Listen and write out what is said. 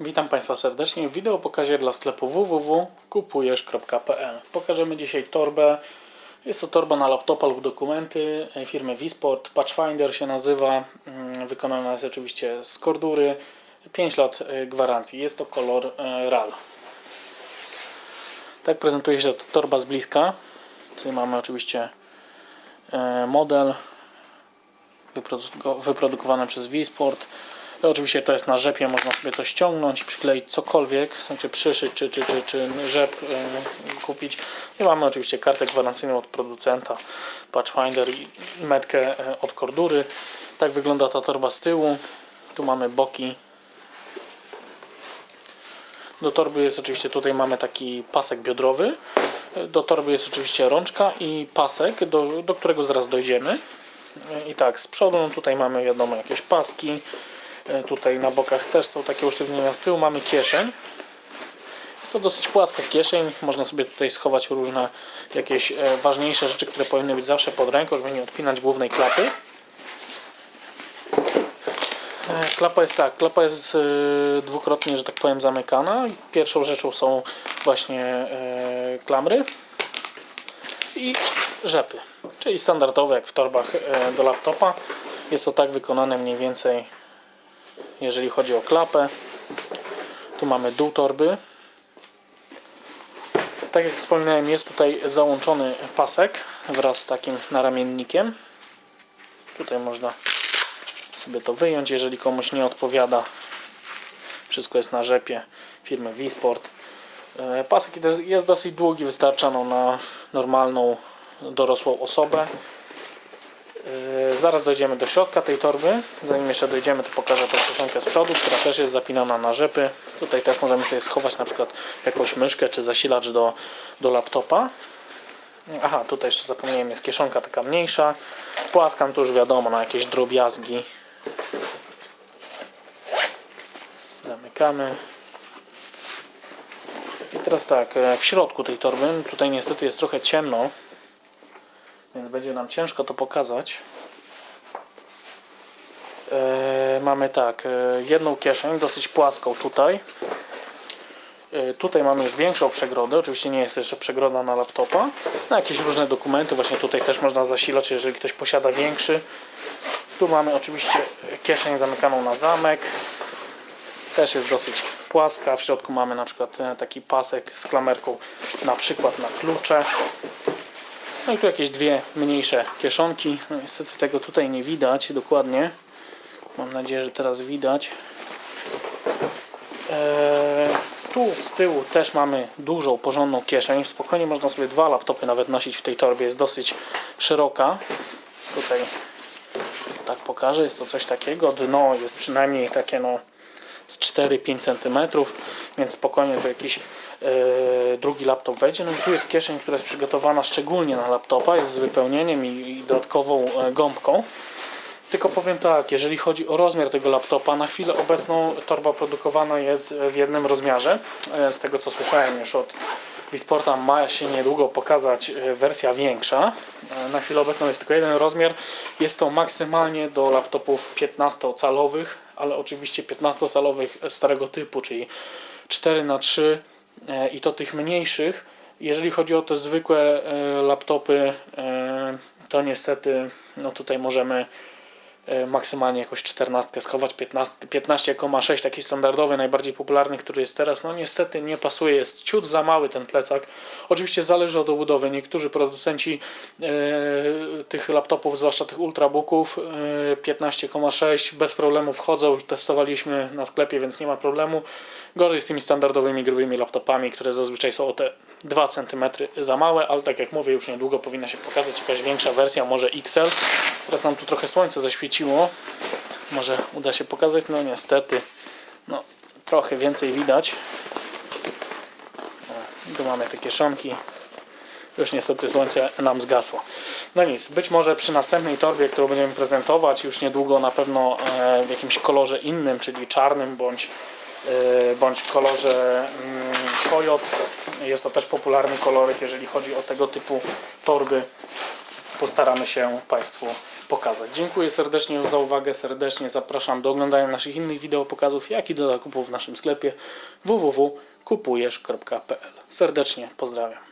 Witam Państwa serdecznie w wideo pokazie dla sklepu www.kupujesz.pl Pokażemy dzisiaj torbę. Jest to torba na laptopa lub dokumenty firmy Visport. Patchfinder się nazywa. Mm, Wykonana jest oczywiście z kordury. 5 lat e, gwarancji. Jest to kolor e, RAL. Tak prezentuje się ta torba z bliska. Tutaj mamy oczywiście e, model wyproduko- wyprodukowany przez Visport. I Oczywiście to jest na rzepie, można sobie to ściągnąć i przykleić cokolwiek, znaczy przyszyć czy, czy, czy, czy rzep e, kupić. I mamy oczywiście kartę gwarancyjną od producenta, Patchfinder i metkę e, od kordury. Tak wygląda ta torba z tyłu. Tu mamy boki. Do torby jest oczywiście, tutaj mamy taki pasek biodrowy. E, Do torby jest oczywiście rączka i pasek, do, do którego zaraz dojdziemy. I tak, z przodu no tutaj mamy wiadomo jakieś paski. E, Tutaj na bokach też są takie usztywnienia. Z tyłu mamy kieszeń. Jest to dosyć płaska kieszeń. Można sobie tutaj schować różne jakieś e, ważniejsze rzeczy, które powinny być zawsze pod ręką, żeby nie odpinać głównej klapy. E, Klapa jest tak, klapa jest dwukrotnie, że tak powiem, zamykana. Pierwszą rzeczą są właśnie klamry i rzepy, czyli standardowe jak w torbach do laptopa. Jest to tak wykonane mniej więcej, jeżeli chodzi o klapę. Tu mamy dół torby. Tak jak wspominałem, jest tutaj załączony pasek wraz z takim naramiennikiem. Tutaj można sobie to wyjąć, jeżeli komuś nie odpowiada. Wszystko jest na rzepie firmy Visport. E, Pasek jest dosyć długi, wystarcza no na normalną dorosłą osobę. Zaraz dojdziemy do środka tej torby. Zanim jeszcze dojdziemy, to pokażę tą kieszonkę z przodu, która też jest zapinana na rzepy. Tutaj też możemy sobie schować na przykład jakąś myszkę czy zasilacz do, do laptopa. Aha, tutaj jeszcze zapomniałem, jest kieszonka taka mniejsza. Płaska, no to już wiadomo, na jakieś drobiazgi. Zamykamy. I teraz tak, e, w środku tej torby, tutaj niestety jest trochę ciemno, więc będzie nam ciężko to pokazać. E, mamy tak, e, jedną kieszeń, dosyć płaską tutaj. E, tutaj mamy już większą przegrodę, oczywiście nie jest to jeszcze przegroda na laptopa. Na jakieś różne dokumenty, właśnie tutaj też można zasilać, jeżeli ktoś posiada większy. Tu mamy oczywiście kieszeń zamykaną na zamek. Też jest dosyć płaska. W środku mamy na przykład taki pasek z klamerką na przykład na klucze. No i tu jakieś dwie mniejsze kieszonki. No niestety tego tutaj nie widać dokładnie. Mam nadzieję, że teraz widać. Eee, tu z tyłu też mamy dużą, porządną kieszeń. Spokojnie można sobie dwa laptopy nawet nosić w tej torbie. Jest dosyć szeroka. Tutaj tak pokażę. Jest to coś takiego. Dno jest przynajmniej takie no z 4-5 cm, więc spokojnie to jakiś e, drugi laptop wejdzie. No i tu jest kieszeń, która jest przygotowana szczególnie na laptopa, jest z wypełnieniem i, i dodatkową e, gąbką. Tylko powiem tak, jeżeli chodzi o rozmiar tego laptopa, na chwilę obecną torba produkowana jest w jednym rozmiarze. E, Z tego co słyszałem już od Wisporta ma się niedługo pokazać e, wersja większa. E, Na chwilę obecną jest tylko jeden rozmiar. Jest to maksymalnie do laptopów 15-calowych, ale oczywiście 15-calowych starego typu, czyli 4x3 e, i to tych mniejszych. Jeżeli chodzi o te zwykłe laptopy, to niestety no tutaj możemy maksymalnie jakoś 14 schować, 15 15,6 taki standardowy, najbardziej popularny, który jest teraz, no niestety nie pasuje, jest ciut za mały ten plecak. Oczywiście zależy od obudowy. Niektórzy producenci e, tych laptopów, zwłaszcza tych ultrabooków e, 15,6 bez problemu wchodzą, już testowaliśmy na sklepie, więc nie ma problemu. Gorzej z tymi standardowymi, grubymi laptopami, które zazwyczaj są o te 2 cm za małe, ale tak jak mówię, już niedługo powinna się pokazać jakaś większa wersja, może XL. Teraz nam tu trochę słońce zaświeciło. Może uda się pokazać, no niestety, no trochę więcej widać. Tu mamy te kieszonki. Już niestety słońce nam zgasło. No nic, być może przy następnej torbie, którą będziemy prezentować już niedługo na pewno e, w jakimś kolorze innym, czyli czarnym bądź, e, bądź kolorze Coyot. Jest to też popularny kolorek, jeżeli chodzi o tego typu torby. postaramy się Państwu pokazać. Dziękuję serdecznie za uwagę, serdecznie zapraszam do oglądania naszych innych wideo pokazów, jak i do zakupów w naszym sklepie www.kupujesz.pl. Serdecznie pozdrawiam.